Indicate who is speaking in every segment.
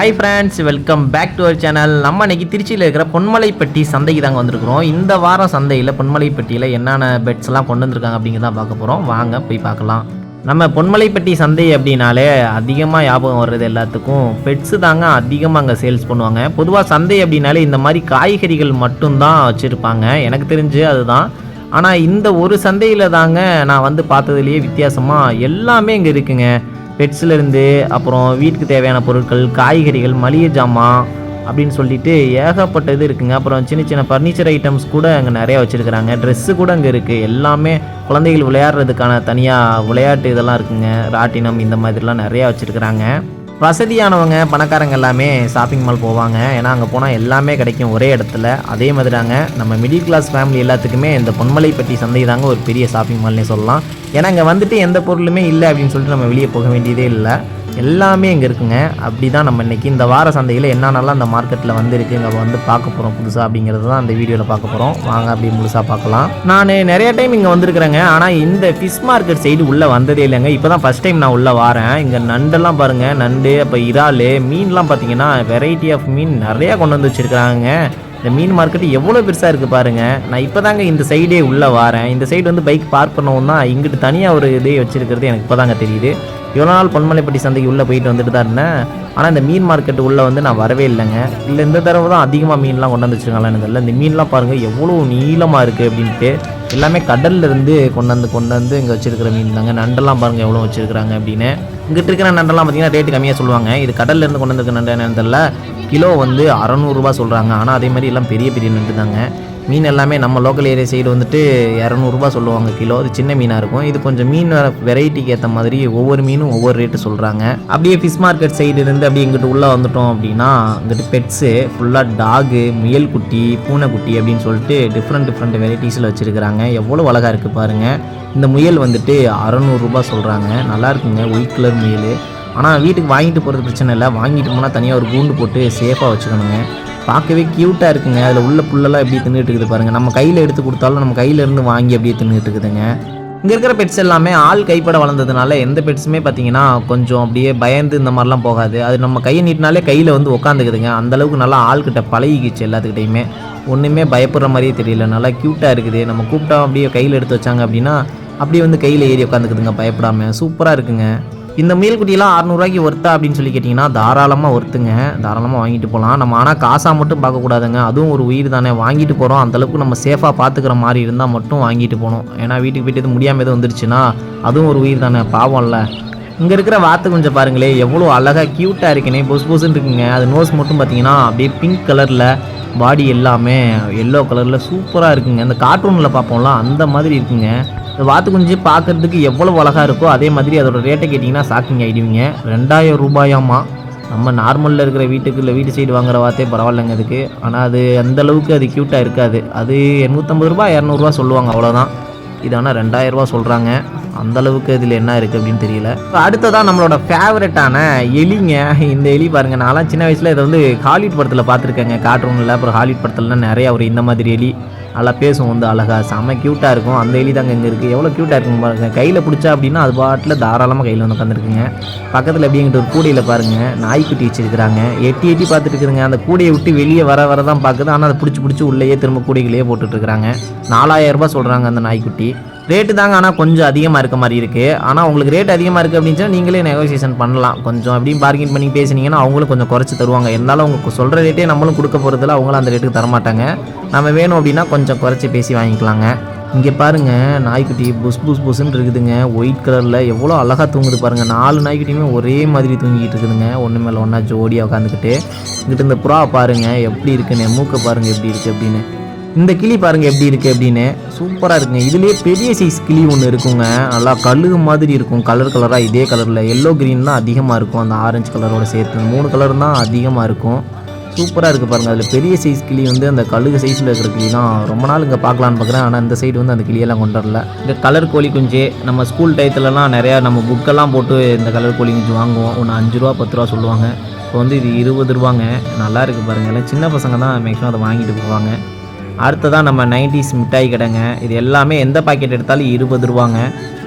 Speaker 1: Hi friends welcome back to our channel நம்ம இன்றைக்கி திருச்சியில் இருக்கிற பொன்மலைப்பட்டி சந்தைக்கு தாங்க வந்திருக்கிறோம். இந்த வாரம் சந்தையில் பொன்மலைப்பட்டியில் என்னென்ன பெட்ஸ்லாம் கொண்டு வந்திருக்காங்க அப்படிங்கிறத பார்க்க போகிறோம் வாங்க போய் பார்க்கலாம். நம்ம பொன்மலைப்பட்டி சந்தை அப்படின்னாலே அதிகமாக ஞாபகம் வர்றது எல்லாத்துக்கும் பெட்ஸு தாங்க அதிகமாக அங்கே சேல்ஸ் பண்ணுவாங்க. பொதுவாக சந்தை அப்படின்னாலே இந்த மாதிரி காய்கறிகள் மட்டும்தான் வச்சுருப்பாங்க. எனக்கு தெரிஞ்சு அதுதான். ஆனால் இந்த ஒரு சந்தையில் தாங்க நான் வந்து பார்த்ததுலேயே வித்தியாசமாக எல்லாமே இங்கே இருக்குங்க. பெட்ஸ்லேருந்து அப்புறம் வீட்டுக்கு தேவையான பொருட்கள் காய்கறிகள் மளிகை ஜாமான் அப்படின்னு சொல்லிட்டு ஏகப்பட்ட இது இருக்குங்க. அப்புறம் சின்ன சின்ன ஃபர்னிச்சர் ஐட்டம்ஸ் கூட அங்கே நிறையா வச்சுருக்குறாங்க. ட்ரெஸ்ஸு கூட அங்கே இருக்குது எல்லாமே குழந்தைகள் விளையாடுறதுக்கான தனியாக விளையாட்டு இதெல்லாம் இருக்குங்க. ராட்டினம் இந்த மாதிரிலாம் நிறையா வச்சுருக்குறாங்க. வசதியானவங்க பணக்காரங்க எல்லாமே ஷாப்பிங் மால் போவாங்க. ஏன்னா அங்கே போனால் எல்லாமே கிடைக்கும் ஒரே இடத்துல. அதே மாதிரி தாங்க நம்ம மிடில் கிளாஸ் ஃபேமிலி எல்லாத்துக்குமே இந்த பொன்மலைப்பட்டி சந்தை தாங்க ஒரு பெரிய ஷாப்பிங் மால்னே சொல்லலாம். ஏன்னா அங்கே வந்துட்டு எந்த பொருளுமே இல்லை அப்படின்னு சொல்லிட்டு நம்ம வெளியே போக வேண்டியதே இல்லை. எல்லாமே இங்கே இருக்குங்க. அப்படி தான் நம்ம இன்னைக்கு இந்த வார சந்தையில் என்னென்னலாம் அந்த மார்க்கெட்டில் வந்துருக்கு இங்கே வந்து பார்க்க போகிறோம் புதுசாக அப்படிங்கிறது தான் அந்த வீடியோவில் பார்க்க போகிறோம் வாங்க அப்படி முழுசாக பார்க்கலாம். நான் நிறைய டைம் இங்கே வந்திருக்கிறேங்க. ஆனால் இந்த ஃபிஷ் மார்க்கெட் சைடு உள்ளே வந்ததே இல்லைங்க. இப்போ தான் ஃபஸ்ட் டைம் நான் உள்ளே வரேன். இங்கே நண்டெல்லாம் பாருங்கள் நண்டு அப்போ இறால் மீன்லாம் பார்த்தீங்கன்னா வெரைட்டி ஆஃப் மீன் நிறையா கொண்டு வந்து வச்சுருக்காங்க இந்த மீன் மார்க்கெட் எவ்வளோ பெருசாக இருக்குது பாருங்கள் நான் இப்போ தாங்க இந்த சைடே உள்ளே வரேன். இந்த சைடு வந்து பைக் பார்க் பண்ணவும் தான் இங்கிட்டு தனியாக ஒரு இதே வச்சுருக்கிறது எனக்கு இப்போ தாங்க தெரியுது. இவ்வளோ நாள் பொன்மலைப்பட்டி சந்தைக்கு உள்ளே போயிட்டு வந்துட்டு தான் இருந்தேன். ஆனால் இந்த மீன் மார்க்கெட்டு உள்ளே வந்து நான் வரவே இல்லைங்க. இல்லை இந்த தடவை தான் அதிகமாக மீன்லாம் கொண்டு வந்து தெரியல. இந்த மீன்லாம் பாருங்கள் எவ்வளோ நீளமாக இருக்குது அப்படின்ட்டு. எல்லாமே கடல்ல இருந்து கொண்டு வந்து கொண்டு வந்து இங்கே வச்சிருக்கிற மீன் தாங்க. நண்டெல்லாம் பாருங்கள் எவ்வளோ வச்சுருக்குறாங்க அப்படின்னு. இங்கிட்டு இருக்கிற நண்டெல்லாம் பார்த்தீங்கன்னா ரேட்டு கம்மியாக சொல்லுவாங்க. இது கடல்ல இருந்து கொண்டு வந்துருக்க நண்டு என்னன்னு தெரியல. கிலோ வந்து அறநூறுபா சொல்கிறாங்க ஆனால் அதே மாதிரி எல்லாம் பெரிய பெரிய நண்டு தாங்க. மீன் எல்லாமே நம்ம லோக்கல் ஏரியா சைடு வந்துட்டு இரநூறுபா சொல்லுவாங்க கிலோ. அது சின்ன மீனாக இருக்கும். இது கொஞ்சம் மீன் வெரைட்டிக்கு ஏற்ற மாதிரி ஒவ்வொரு மீனும் ஒவ்வொரு ரேட்டு சொல்கிறாங்க அப்படியே ஃபிஷ் மார்க்கெட் சைடு இருந்து அப்படியே இங்கிட்டு உள்ளே வந்துட்டோம் அப்படின்னா வந்துட்டு பெட்ஸு ஃபுல்லாக டாகு முயல் குட்டி பூனைக்குட்டி அப்படின்னு சொல்லிட்டு டிஃப்ரெண்ட் டிஃப்ரெண்ட் வெரைட்டிஸில் வச்சுருக்கிறாங்க. எவ்வளோ அழகாக இருக்குது பாருங்கள் இந்த முயல் வந்துட்டு அறநூறுரூபா சொல்கிறாங்க நல்லா இருக்குங்க. ஒயிட் கலர் முயல். ஆனால் வீட்டுக்கு வாங்கிட்டு போகிறது பிரச்சனை இல்லை. வாங்கிட்டு போனால் தனியாக ஒரு கூண்டு போட்டு சேஃபாக வச்சுக்கணுங்க. பார்க்கவே க்யூட்டாக இருக்குங்க. அதில் உள்ள புல்லெல்லாம் எப்படி தின்னுட்டு இருக்குது பாருங்கள் நம்ம கையில் எடுத்து கொடுத்தாலும் நம்ம கையிலேருந்து வாங்கி அப்படியே தின்னுட்டு இருக்குதுங்க. இங்கே இருக்கிற பெட்ஸ் எல்லாமே ஆள் கைப்பட வளர்ந்ததுனால எந்த பெட்ஸுமே பார்த்தீங்கன்னா கொஞ்சம் அப்படியே பயந்து இந்த மாதிரிலாம் போகாது. அது நம்ம கையை நீட்டினாலே கையில் வந்து உட்காந்துக்குதுங்க அந்தளவுக்கு நல்லா ஆள்கிட்ட பழகிக்கிச்சு எல்லாத்துக்கிட்டையுமே. ஒன்றுமே பயப்படுற மாதிரியே தெரியல. நல்லா க்யூட்டாக இருக்குது. நம்ம கூப்பிட்டா அப்படியே கையில் எடுத்து வச்சாங்க அப்படின்னா அப்படியே வந்து கையில் ஏறி உட்காந்துக்குதுங்க பயப்படாமல் சூப்பராக இருக்குங்க. இந்த முயல் அறநூறுவாய்க்கு ஒர்த்தா அப்படின்னு சொல்லி கேட்டிங்கன்னா தாராளமாக ஒர்த்துங்க. தாராளமாக வாங்கிட்டு போகலாம் நம்ம ஆனால் காசாக மட்டும் பார்க்கக்கூடாதுங்க அதுவும் ஒரு உயிர் தானே. வாங்கிட்டு போகிறோம் அந்தளவுக்கு நம்ம சேஃபாக பார்த்துக்கிற மாதிரி இருந்தால் மட்டும் வாங்கிட்டு போகணும் ஏன்னா வீட்டுக்கு போய்ட்டு இது முடியாமல் எதுவும் வந்துருச்சுன்னா அதுவும் ஒரு உயிர் தானே. பாவம்ல இங்கே இருக்கிற வாத்து கொஞ்சம் பாருங்களேன் எவ்வளோ அழகாக க்யூட்டாக இருக்குனே. பொசு பொசுன்னு இருக்குங்க. அது நோஸ் மட்டும் பார்த்தீங்கன்னா அப்படியே பிங்க் கலரில் பாடி எல்லாமே எல்லோ கலரில் சூப்பராக இருக்குங்க. இந்த கார்ட்டூனில் பார்ப்போம்ல அந்த மாதிரி இருக்குங்க. இந்த வாத்து குஞ்சு பார்க்கறதுக்கு எவ்வளோ அழகாக இருக்கோ அதே மாதிரி அதோட ரேட்டை கேட்டிங்கன்னா ஷாக்கிங் ஆகிடுவீங்க ரெண்டாயிரம் ரூபாயாமா நம்ம நார்மலில் இருக்கிற வீட்டுக்கு இல்லை வீட்டு சைடு வாங்குற வார்த்தே பரவாயில்லைங்க அதுக்கு. ஆனால் அது அந்த அளவுக்கு அது க்யூட்டாக இருக்காது. அது எண்ணூற்றம்பது ரூபா இரநூறுவா சொல்லுவாங்க அவ்வளோதான் இது ஆனால் ரெண்டாயிரரூபா சொல்கிறாங்க அந்த அளவுக்கு இதில் என்ன இருக்குது அப்படின்னு தெரியல. அடுத்ததான் நம்மளோட ஃபேவரட்டான எலிங்க. இந்த எலி பாருங்க நான்லாம் சின்ன வயசில் இதை வந்து ஹாலிவுட் படத்தில் பார்த்துருக்கேங்க. கார்ட்டூனில் அப்புறம் ஹாலிவுட் படத்துலலாம் நிறையா ஒரு இந்த மாதிரி எலி. நல்லா பேசும் வந்து அழகாக செம்ம க்யூட்டாக இருக்கும். அந்த எலி தாங்க இங்கே இருக்குது எவ்வளோ க்யூட்டாக இருக்கும் பாருங்க. கையில் பிடிச்சா அப்படின்னா அது பாட்டில் தாராளமாக கையில் வந்து உட்காந்துருக்குங்க பக்கத்தில் எப்படிங்கிட்ட ஒரு கூடையில் பாருங்கள் நாய்க்குட்டி வச்சிருக்கிறாங்க. எட்டி எட்டி பார்த்துட்டு இருக்குதுங்க. அந்த கூடையை விட்டு வெளியே வர வர தான் பார்க்குது. ஆனால் அதை பிடிச்சி பிடிச்சி உள்ளேயே திரும்ப கூடைகளையே போட்டுட்டு இருக்கிறாங்க நாலாயிரம் ரூபா சொல்கிறாங்க அந்த நாய்க்குட்டி. ரேட்டு தாங்க ஆனால் கொஞ்சம் அதிகமாக இருக்க மாதிரி இருக்குது ஆனால் உங்களுக்கு ரேட் அதிகமாக இருக்குது அப்படின்னு சொன்னால் நீங்களே நெகோசியேஷன் பண்ணலாம். கொஞ்சம் அப்படியும் பார்க்கிங் பண்ணி பேசுனீங்கன்னா அவங்களும் கொஞ்சம் குறைச்சி தருவாங்க. இருந்தாலும் அவங்க சொல்கிற ரேட்டே நம்மளும் கொடுக்க போகிறதில்ல அவங்களும் அந்த ரேட்டுக்கு தரமாட்டாங்க. நம்ம வேணும் அப்படின்னா கொஞ்சம் குறைச்சி பேசி வாங்கிக்கலாங்க. இங்கே பாருங்கள் நாய்க்குட்டி புஸ் புஸ் புஸ்ன்னு இருக்குதுங்க. ஒயிட் கலரில் எவ்வளோ அழகாக தூங்குது பாருங்க. நாலு நாய்க்குட்டியுமே ஒரே மாதிரி தூங்கிட்டு இருக்குதுங்க. ஒன்று மேலே ஒன்றா ஜோடியாக உட்காந்துக்கிட்டு இங்கிட்ட இந்த புறா பாருங்கள் எப்படி இருக்குன்னு மூக்கை பாருங்கள் எப்படி இருக்குது அப்படின்னு. இந்த கிளி பாருங்க எப்படி இருக்கு அப்படின்னு. சூப்பராக இருக்குங்க. இதுலேயே பெரிய சைஸ் கிளி ஒன்று இருக்குங்க. நல்லா கழுகு மாதிரி இருக்கும். கலர் கலராக இதே கலரில் எல்லோ க்ரீன் தான் அதிகமாக இருக்கும். அந்த ஆரஞ்சு கலரோட சேர்த்து மூணு கலர் தான் அதிகமாக இருக்கும். சூப்பராக இருக்குது பாருங்கள் அதில் பெரிய சைஸ் கிளி வந்து அந்த கழுகு சைஸில் இருக்கிற கிளி தான். ரொம்ப நாள் இங்கே பார்க்கலான்னு பார்க்குறேன் ஆனால் இந்த சைடு வந்து அந்த கிளியெல்லாம் கொண்டு வரல. இந்த கலர் கோழி குஞ்சு. நம்ம ஸ்கூல் டயத்துலலாம் நிறையா நம்ம புக்கெல்லாம் போட்டு இந்த கலர் கோழி குஞ்சு வாங்குவோம். ஒன்று அஞ்சு ரூபா பத்து ரூபா சொல்லுவாங்க. இப்போ வந்து இது இருபது ரூபாங்க. நல்லா இருக்குது பாருங்கள் எல்லாம் சின்ன பசங்க தான் மேக்ஸிமம் அதை வாங்கிட்டு போவாங்க. அடுத்ததான் நம்ம நைன்டிஸ் மிட்டாய் கடைங்க. இது எல்லாமே எந்த பாக்கெட் எடுத்தாலும் இருபது ரூபாங்க.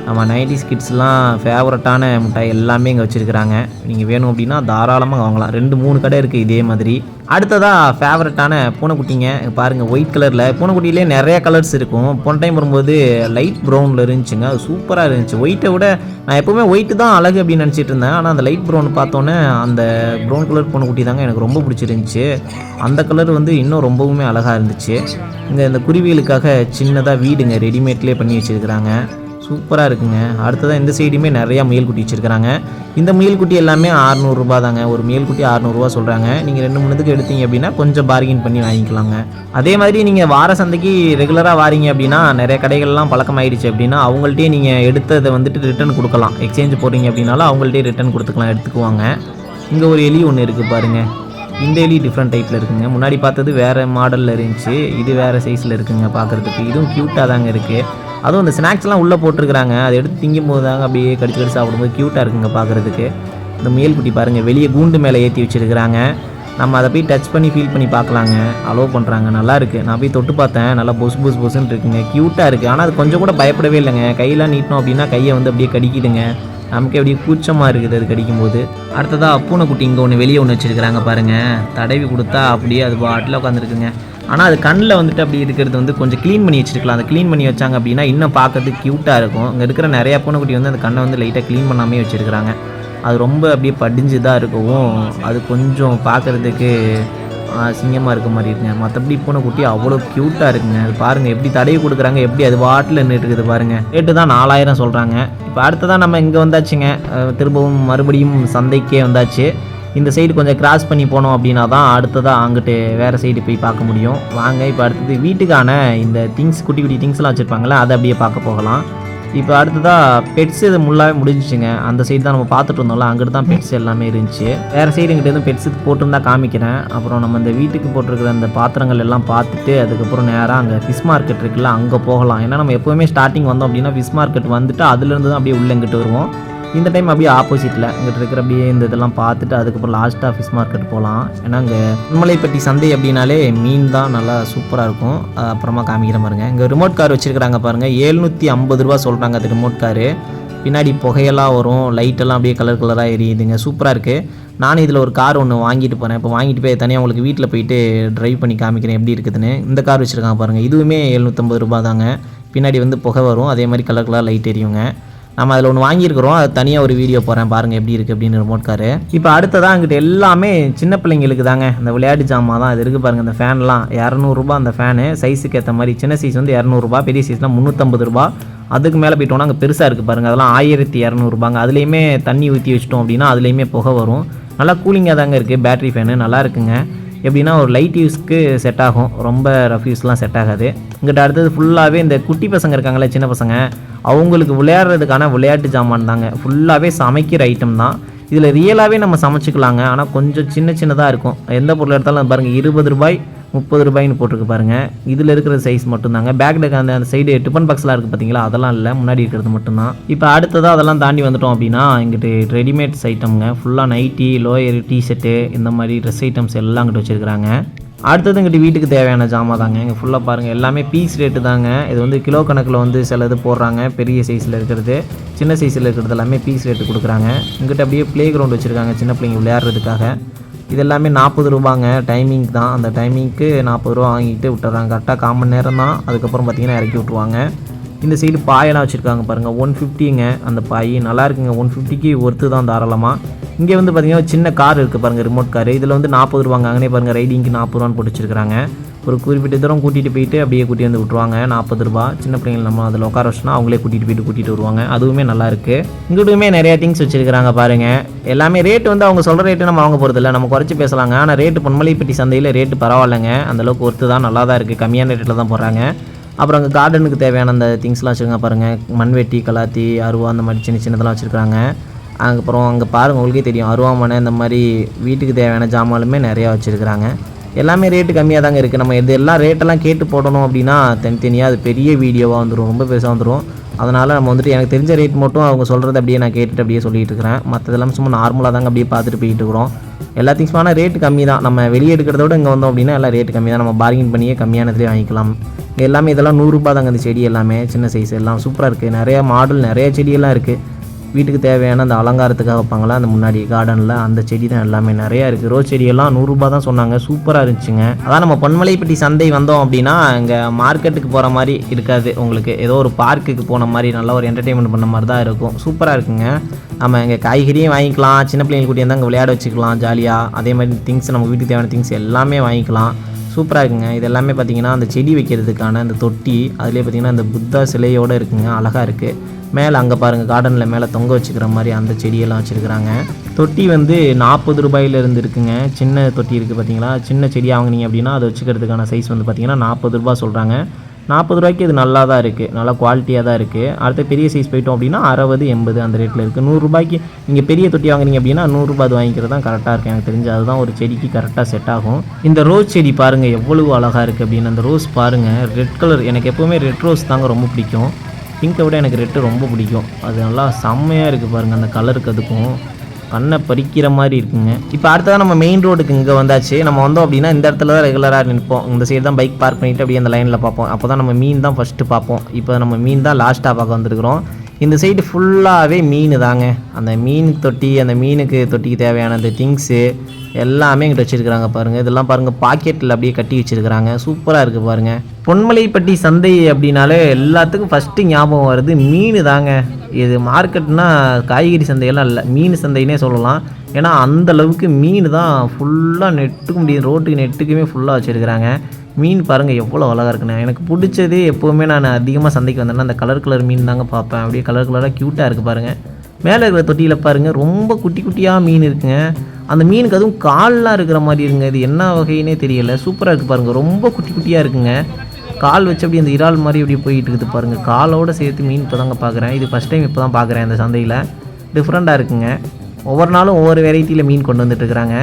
Speaker 1: நம்ம நைன்டிஸ் கிட்ஸ்லாம் ஃபேவரட்டான மிட்டாய் எல்லாமே இங்கே வச்சுருக்கிறாங்க. நீங்கள் வேணும் அப்படின்னா தாராளமாக வாங்கலாம். ரெண்டு மூணு கடை இருக்குது இதே மாதிரி. அடுத்ததாக ஃபேவரட்டான பூனைக்குட்டிங்க. பாருங்கள் ஒயிட் கலரில் பூனைக்குட்டிலே நிறைய கலர்ஸ் இருக்கும். போன டைம் வரும்போது லைட் ப்ரௌனில் இருந்துச்சுங்க. அது சூப்பராக இருந்துச்சு. ஒயிட்டை விட நான் எப்போவுமே ஒயிட்டு தான் அழகு அப்படின்னு நினச்சிட்டு இருந்தேன். ஆனால் அந்த லைட் ப்ரௌன் பார்த்தோன்னே அந்த ப்ரௌன் கலர் பூனைக்குட்டி தாங்க எனக்கு ரொம்ப பிடிச்சிருந்துச்சு. அந்த கலர் வந்து இன்னும் ரொம்பவுமே அழகாக இருந்துச்சு. இங்கே இந்த குருவிகளுக்காக சின்னதாக வீடுங்க ரெடிமேட்லேயே பண்ணி வச்சுருக்கிறாங்க. சூப்பராக இருக்குங்க. அடுத்ததாக இந்த சைடுமே நிறையா முயல்குட்டி வச்சுருக்கிறாங்க. இந்த முயல்குட்டி எல்லாமே அறநூறுரூபா தாங்க ஒரு முயல்குட்டி 600 ரூபாய் சொல்கிறாங்க நீங்கள் ரெண்டு மூணுத்துக்கு எடுத்தீங்க அப்படின்னா கொஞ்சம் பார்கின் பண்ணி வாங்கிக்கலாங்க. அதே மாதிரி நீங்கள் வார சந்தைக்கு ரெகுலராக வாரீங்க அப்படின்னா நிறைய கடைகள்லாம் பழக்கமாயிடுச்சு அப்படின்னா அவங்கள்ட்டே நீங்கள் எடுத்ததை வந்துட்டு ரிட்டர்ன் கொடுக்கலாம். எக்ஸ்சேஞ்ச் போடுறீங்க அப்படின்னாலும் அவங்கள்ட்டே ரிட்டர்ன் கொடுத்துக்கலாம் எடுத்துக்குவாங்க. இங்கே ஒரு எலி ஒன்று இருக்குது பாருங்கள் இந்த எலி டிஃப்ரெண்ட் டைப்பில் இருக்குங்க. முன்னாடி பார்த்தது வேறு மாடலில் இருந்துச்சு. இது வேறு சைஸில் இருக்குங்க பார்க்குறதுக்கு இதுவும் க்யூட்டாக தாங்க இருக்குது அதுவும் இந்த ஸ்நாக்ஸ்லாம் உள்ளே போட்டிருக்கிறாங்க. அதை எடுத்து திங்கும் போது தாங்க அப்படியே கடிச்சு கடிச்சு சாப்பிடும்போது க்யூட்டாக இருக்குங்க பார்க்குறதுக்கு. இந்த முயல்குட்டி பாருங்கள் வெளியே கூண்டு மேலே ஏற்றி வச்சுருக்கிறாங்க. நம்ம அதை போய் டச் பண்ணி ஃபீல் பண்ணி பார்க்கலாங்க. அலோவ் பண்ணுறாங்க நல்லா இருக்குது நான் போய் தொட்டு பார்த்தேன். நல்லா பொஸ் பொஸ் பொஸ்ன்னு இருக்குங்க. க்யூட்டாக இருக்குது ஆனால் அது கொஞ்சம் கூட பயப்படவே இல்லைங்க. கையெல்லாம் நீட்டணும் அப்படின்னா கையை வந்து அப்படியே கடிக்குதுங்க. நமக்கு அப்படியே கூச்சமாக இருக்குது அது கடிக்கும்போது. அடுத்ததாக பூனைக்குட்டி இங்கே ஒன்று வெளியே ஒன்று வச்சுருக்கிறாங்க பாருங்கள் தடவி கொடுத்தா அப்படியே அது பாட்டில் உட்காந்துருக்குங்க ஆனால் அது கண்ணில் வந்துட்டு அப்படி இருக்கிறது வந்து கொஞ்சம் க்ளீன் பண்ணி வச்சிருக்கலாம். அதை க்ளீன் பண்ணி வச்சாங்க அப்படின்னா இன்னும் பார்க்கறதுக்கு க்யூட்டாக இருக்கும். இங்கே இருக்கிற நிறையா பூனைக்குட்டி வந்து அந்த கண்ணை வந்து லைட்டாக க்ளீன் பண்ணாமே வச்சுருக்கிறாங்க. அது ரொம்ப அப்படியே படிஞ்சு தான் இருக்கவும் அது கொஞ்சம் பார்க்குறதுக்கு சிங்கமாக இருக்க மாதிரி இருக்குங்க. மற்றபடி பூனைக்குட்டி அவ்வளோ க்யூட்டாக இருக்குங்க. அது பாருங்கள் எப்படி தடவி கொடுக்குறாங்க எப்படி அது வாட்டில் நின்றுட்டு இருக்குது பாருங்கள் ரேட்டு தான் நாலாயிரம் சொல்கிறாங்க இப்போ அடுத்ததான் நம்ம இங்கே வந்தாச்சுங்க. திரும்பவும் மறுபடியும் சந்தைக்கே வந்தாச்சு. இந்த சைடு கொஞ்சம் கிராஸ் பண்ணி போனோம் அப்படின்னா தான் அடுத்ததாக அங்கிட்டு வேறு சைடு போய் பார்க்க முடியும். வாங்க இப்போ அடுத்தது வீட்டுக்கான இந்த திங்ஸ் குட்டி குட்டி திங்ஸ்லாம் வச்சுருப்பாங்களே அதை அப்படியே பார்க்க போகலாம். இப்போ அடுத்ததாக பெட்ஸ் இது முல்லாவே முடிஞ்சிச்சுங்க. அந்த சைடு தான் நம்ம பார்த்துட்டு இருந்தோம்ல அங்கிட்டு தான் பெட்ஸ் எல்லாமே இருந்துச்சு. வேறு சைடு எங்கிட்ட எதுவும் பெட்ஸ் போட்டுருந்தா காமிக்கிறேன். அப்புறம் நம்ம இந்த வீட்டுக்கு போட்டிருக்கிற அந்த பாத்திரங்கள் எல்லாம் பார்த்துட்டு அதுக்கப்புறம் நேராக அங்கே ஃபிஷ் மார்க்கெட் இருக்குல்ல அங்கே போகலாம். ஏன்னா நம்ம எப்போவுமே ஸ்டார்டிங் வந்தோம் அப்படின்னா ஃபிஷ் மார்க்கெட் வந்துட்டு அதுலேருந்து தான் அப்படியே உள்ளே இங்கிட்டு வருவோம். இந்த டைம் அப்படியே ஆப்போசிட்டில் இங்கிட்ட இருக்கிற அப்படியே இந்த இதெல்லாம் பார்த்துட்டு அதுக்கப்புறம் லாஸ்ட்டாக ஃபிஷ் மார்க்கெட் போகலாம் ஏன்னா அங்கே உண்மலைப்பட்டி சந்தை அப்படின்னாலே மீன் தான் நல்லா சூப்பராக இருக்கும். அப்புறமா காமிக்கிற பாருங்க. இங்கே ரிமோட் கார் வச்சுருக்கிறாங்க பாருங்கள் ஏழ்நூற்றி ஐம்பது ரூபா சொல்கிறாங்க அது ரிமோட் காரு பின்னாடி புகையெல்லாம் வரும். லைட்டெல்லாம் அப்படியே கலர் கலராக எரியுதுங்க. சூப்பராக இருக்குது நானும் இதில் ஒரு கார் ஒன்று வாங்கிட்டு போகிறேன் இப்போ வாங்கிட்டு போய் தனியாக உங்களுக்கு வீட்டில் போயிட்டு ட்ரைவ் பண்ணி காமிக்கிறேன். எப்படி இருக்குதுன்னு. இந்த கார் வச்சுருக்காங்க பாருங்கள் இதுவுமே எழுநூற்றம்பது ரூபா தாங்க. பின்னாடி வந்து புகை வரும். அதே மாதிரி கலர் கலர் லைட் எரியுங்க. நம்ம அதில் ஒன்று வாங்கியிருக்கிறோம். அது தனியாக ஒரு வீடியோ போகிறேன் பாருங்கள் எப்படி இருக்குது அப்படின்னு ரிமோட் காரு இப்போ அடுத்ததான் அங்கிட்ட எல்லாமே சின்ன பிள்ளைங்களுக்கு தாங்க. இந்த விளையாட்டு ஜாமான் தான். அது இருக்குது பாருங்கள் இந்த ஃபேன்லாம் இரநூறுபா அந்த ஃபேனு சைஸுக்கு ஏற்ற மாதிரி சின்ன சைஸ் வந்து இரநூறுபா பெரிய சைஸ்லாம் முந்நூற்றம்பது ரூபா அதுக்கு மேலே போயிட்டோம்னா அங்கே பெருசாக இருக்குது பாருங்கள் அதெல்லாம் ஆயிரத்தி இரநூறுபாங்க அதுலேயுமே தண்ணி ஊற்றி வச்சிட்டோம் அப்படின்னா அதுலேயுமே புகை வரும். நல்லா கூலிங்காக தாங்க இருக்குது பேட்டரி ஃபேனு நல்லா இருக்குங்க. எப்படின்னா ஒரு லைட் யூஸ்க்கு செட் ஆகும். ரொம்ப ரஃப் யூஸ்லாம் செட் ஆகாது. இங்கிட்ட அடுத்தது ஃபுல்லாகவே இந்த குட்டி பசங்க இருக்காங்களே சின்ன பசங்க அவங்களுக்கு விளையாடுறதுக்கான விளையாட்டு ஜாமான் தாங்க. ஃபுல்லாகவே சமைக்கிற ஐட்டம் தான். இதில் ரியலாகவே நம்ம சமைச்சிக்கலாங்க. ஆனால் கொஞ்சம் சின்ன சின்னதாக இருக்கும். எந்த பொருள் எடுத்தாலும் பாருங்கள் இருபது ரூபாய் முப்பது ரூபாய்னு போட்டிருக்கு பாருங்கள் இதில் இருக்கிற சைஸ் மட்டும்தாங்க. பேக்கில் அந்த அந்த சைடு டிஃபன் பாக்ஸ்லாம் இருக்குது பார்த்தீங்களா அதெல்லாம் இல்லை. முன்னாடி இருக்கிறது மட்டும்தான். இப்போ அடுத்ததாக அதெல்லாம் தாண்டி வந்துட்டோம் அப்படின்னா இங்கிட்டு ரெடிமேட்ஸ் ஐட்டம்ங்க ஃபுல்லாக நைட்டி லோயர் டிஷர்ட்டு இந்த மாதிரி ட்ரெஸ் ஐட்டம்ஸ் எல்லாம் அங்கிட்டு வச்சுருக்கிறாங்க. அடுத்தது இங்கிட்டு வீட்டுக்கு தேவையான ஜாமான் தாங்க. இங்கே ஃபுல்லாக பாருங்கள் எல்லாமே பீஸ் ரேட்டு தாங்க. இது வந்து கிலோ கணக்கில் வந்து சில இது போடுறாங்க. பெரிய சைஸில் இருக்கிறது சின்ன சைஸில் இருக்கிறது எல்லாமே பீஸ் ரேட்டு கொடுக்குறாங்க. இங்கிட்ட அப்படியே ப்ளே கிரவுண்ட் வச்சுருக்காங்க. சின்ன பிள்ளைங்க விளையாடுறதுக்காக. இது எல்லாமே நாற்பது ரூபாங்க. டைமிங் தான். அந்த டைமிங்க்கு நாற்பது ரூபா வாங்கிட்டு விட்டுறாங்க கரெக்டாக காமன் மணி நேரம் தான் அதுக்கப்புறம் பார்த்தீங்கன்னா இறக்கி விட்ருவாங்க இந்த சைடு பாயெல்லாம் வச்சுருக்காங்க பாருங்கள் ஒன் ஃபிஃப்டிங்க அந்த பாய். நல்லா இருக்குங்க. ஒன் ஃபிஃப்டிக்கு ஒர்த்து தான் தாராளமாக இங்கே வந்து பார்த்தீங்கன்னா சின்ன கார் இருக்குது பாருங்கள் ரிமோட் கார் இதில் வந்து நாற்பது ரூபாங்க அங்கே பாருங்கள் ரைடிங்க்கு நாற்பது ரூபான்னு போட்டு ஒரு குறிப்பிட்ட தூரம் கூட்டிகிட்டு போயிட்டு அப்படியே கூட்டி வந்து விட்ருவாங்க நாற்பது ரூபா சின்ன பிள்ளைங்களை நம்ம அதில் உட்கார வச்சோன்னா அவங்களே கூட்டிகிட்டு போயிட்டு கூட்டிகிட்டு வருவாங்க. அதுவுமே நல்லா இருக்குது இங்கிட்டுமே நிறையா திங்ஸ் வச்சுருக்காங்க பாருங்கள் எல்லாமே ரேட் வந்து அவங்க சொல்கிற ரேட்டு நம்ம வாங்க போகிறது இல்லை நம்ம குறைச்சி பேசலாங்க. ஆனால் ரேட்டு பொன்மலைப்பட்டி சந்தையில் ரேட்டு பரவாயில்லைங்க. அந்த அளவுக்கு ஒர்த்து தான். நல்லா தான் இருக்குது கம்மியான ரேட்டில் தான் போடுறாங்க. அப்புறம் அங்கே கார்டனுக்கு தேவையான அந்த திங்ஸ்லாம் வச்சுருக்காங்க பாருங்கள் மண்வெட்டி கலாத்தி அருவா அந்த மாதிரி சின்ன சின்னதெல்லாம் வச்சுருக்காங்க. அதுக்கப்புறம் அங்கே பாருங்கள் உங்களுக்கே தெரியும். அருவாமனை இந்த மாதிரி வீட்டுக்கு தேவையான ஜாமானுமே நிறையா வச்சுருக்குறாங்க. எல்லாமே ரேட்டு கம்மியாக தாங்க இருக்குது நம்ம இது எல்லாம் ரேட்டெல்லாம் கேட்டு போடணும் அப்படின்னா தனித்தனியாக அது பெரிய வீடியோவாக வந்துடும் ரொம்ப பெருசாக வந்துடும் அதனால் நம்ம வந்துட்டு எனக்கு தெரிஞ்ச ரேட் மட்டும் அவங்க சொல்கிறத அப்படியே நான் கேட்டுட்டு அப்படியே சொல்லிட்டு இருக்கிறேன். மற்றதெல்லாம் சும்மா நார்மலாக தாங்க அப்படியே பார்த்துட்டு போயிட்டு இருக்கிறோம். எல்லா திங்ஸ்மான ரேட்டு கம்மி தான். நம்ம வெளியே எடுக்கிறத விட இங்கே வந்தோம் அப்படின்னா எல்லாம் ரேட்டு கம்மி தான். நம்ம பார்கின் பண்ணியே கம்மியானதுலேயே வாங்கிக்கலாம். எல்லாமே இதெல்லாம் நூறுரூபா தாங்க இந்த செடி எல்லாமே சின்ன சைஸ் எல்லாம் சூப்பராக இருக்குது நிறைய மாடல் நிறைய செடியெல்லாம் இருக்குது வீட்டுக்கு தேவையான அந்த அலங்காரத்துக்காக வைப்பாங்களா அந்த முன்னாடி கார்டனில் அந்த செடி தான் எல்லாமே நிறையா இருக்குது ரோஸ் செடியெல்லாம் நூறுரூபா தான் சொன்னாங்க சூப்பராக இருந்துச்சுங்க. அதான் நம்ம பொன்மலைப்பட்டி சந்தை வந்தோம் அப்படின்னா இங்கே மார்க்கெட்டுக்கு போகிற மாதிரி இருக்காது. உங்களுக்கு ஏதோ ஒரு பார்க்குக்கு போன மாதிரி நல்ல ஒரு என்டர்டெயின்மெண்ட் பண்ண மாதிரி தான் இருக்கும். சூப்பராக இருக்குங்க. நம்ம இங்கே காய்கறியும் வாங்கிக்கலாம் சின்ன பிள்ளைங்க கூட்டியே வந்து அங்கே விளையாட வச்சுக்கலாம் ஜாலியாக அதே மாதிரி திங்ஸ் நம்ம வீட்டுக்கு தேவையான திங்ஸ் எல்லாமே வாங்கிக்கலாம். சூப்பராக இருக்குங்க. இது எல்லாமே பார்த்திங்கன்னா அந்த செடி வைக்கிறதுக்கான அந்த தொட்டி அதுலேயே பார்த்தீங்கன்னா அந்த புத்தா சிலையோடு இருக்குங்க. அழகாக இருக்குது மேலே அங்கே பாருங்கள் கார்டனில் மேலே தொங்க வச்சுக்கிற மாதிரி அந்த செடியெல்லாம் வச்சுருக்குறாங்க. தொட்டி வந்து நாற்பது ரூபாயிலேருந்து இருக்குங்க. சின்ன தொட்டி இருக்குது பார்த்தீங்களா சின்ன செடி வாங்குனீங்க அப்படின்னா அதை வச்சுக்கிறதுக்கான சைஸ் வந்து பார்த்தீங்கன்னா நாற்பது ரூபா சொல்கிறாங்க நாற்பது ரூபாய்க்கு இது நல்லா தான் இருக்குது நல்லா குவாலிட்டியாக தான் இருக்குது அடுத்து பெரிய சைஸ் போயிட்டோம் அப்படின்னா அறுபது எண்பது அந்த ரேட்டில் இருக்குது நூறுரூபாய்க்கு நீங்கள் பெரிய தொட்டி வாங்குனீங்க அப்படின்னா நூறுரூபா அது வாங்கிக்கிறது தான் கரெக்டாக இருக்கும் எனக்கு தெரிஞ்சு அதுதான் ஒரு செடிக்கு கரெக்டாக செட் ஆகும். இந்த ரோஸ் செடி பாருங்கள் எவ்வளவு அழகாக இருக்குது அப்படின்னு. அந்த ரோஸ் பாருங்கள் ரெட் கலர் எனக்கு எப்போவுமே ரெட் ரோஸ் தாங்க ரொம்ப பிடிக்கும். பிங்கை விட எனக்கு ரெட்டு ரொம்ப பிடிக்கும். அது நல்லா செம்மையாக இருக்குது பாருங்கள் அந்த கலருக்கு அதுக்கும். கண்ணை பறிக்கிற மாதிரி இருக்குங்க. இப்போ அடுத்ததான் நம்ம மெயின் ரோடுக்கு இங்கே வந்தாச்சு. நம்ம வந்தோம் அப்படின்னா இந்த இடத்துல தான் ரெகுலராக நிற்போம். இந்த சைடு தான் பைக் பார்க் பண்ணிட்டு அப்படியே அந்த லைனில் பார்ப்போம். அப்போ தான் நம்ம மீன் தான் ஃபஸ்ட்டு பார்ப்போம். இப்போ நம்ம மீன் தான் லாஸ்ட்டாக பார்க்க வந்திருக்கிறோம். இந்த சைடு ஃபுல்லாகவே மீன் தாங்க. அந்த மீன் தொட்டி அந்த மீனுக்கு தொட்டிக்கு தேவையான அந்த திங்ஸு எல்லாமே இங்கிட்ட வச்சுருக்கிறாங்க பாருங்கள் இதெல்லாம் பாருங்கள் பாக்கெட்டில் அப்படியே கட்டி வச்சுருக்கிறாங்க. சூப்பராக இருக்குது பாருங்கள் பொன்மலைப்பட்டி சந்தை அப்படின்னாலே எல்லாத்துக்கும் ஃபஸ்ட்டு ஞாபகம் வருது. மீன் தாங்க. இது மார்க்கெட்னா காய்கறி சந்தையெல்லாம் இல்லை மீன் சந்தைன்னே சொல்லலாம். ஏன்னா அந்த அளவுக்கு மீன் தான் ஃபுல்லாக நெட்டுக்கு முடியும் ரோட்டுக்கு நெட்டுக்குமே ஃபுல்லாக வச்சுருக்குறாங்க. மீன் பாருங்கள் எவ்வளோ அழகாக இருக்குண்ணே எனக்கு பிடிச்சதே எப்போவுமே நான் அதிகமாக சந்தைக்கு வந்தேன்னா அந்த கலர் கலர் மீன் தாங்க பார்ப்பேன். அப்படியே கலர் கலராக க்யூட்டாக இருக்குது பாருங்கள் மேலே இருக்கிற தொட்டியில் பாருங்கள் ரொம்ப குட்டி குட்டியாக மீன் இருக்குங்க. அந்த மீனுக்கு அதுவும் கால்லாம் இருக்கிற மாதிரி இருங்க இது என்ன வகைன்னே தெரியலை. சூப்பராக இருக்குது பாருங்கள் ரொம்ப குட்டி குட்டியாக இருக்குங்க. கால் வச்சு அப்படி அந்த இறால் மாதிரி அப்படியே போயிட்டு இருக்குது பாருங்கள் காலோட சேர்த்து மீன் இப்போ தாங்க பார்க்குறேன் இது ஃபஸ்ட் டைம் இப்போ தான் பார்க்குறேன் இந்த சந்தையில். டிஃப்ரெண்ட்டாக இருக்குங்க. ஒவ்வொரு நாளும் ஒவ்வொரு வெரைட்டியில் மீன் கொண்டு வந்துட்டுருக்குறாங்க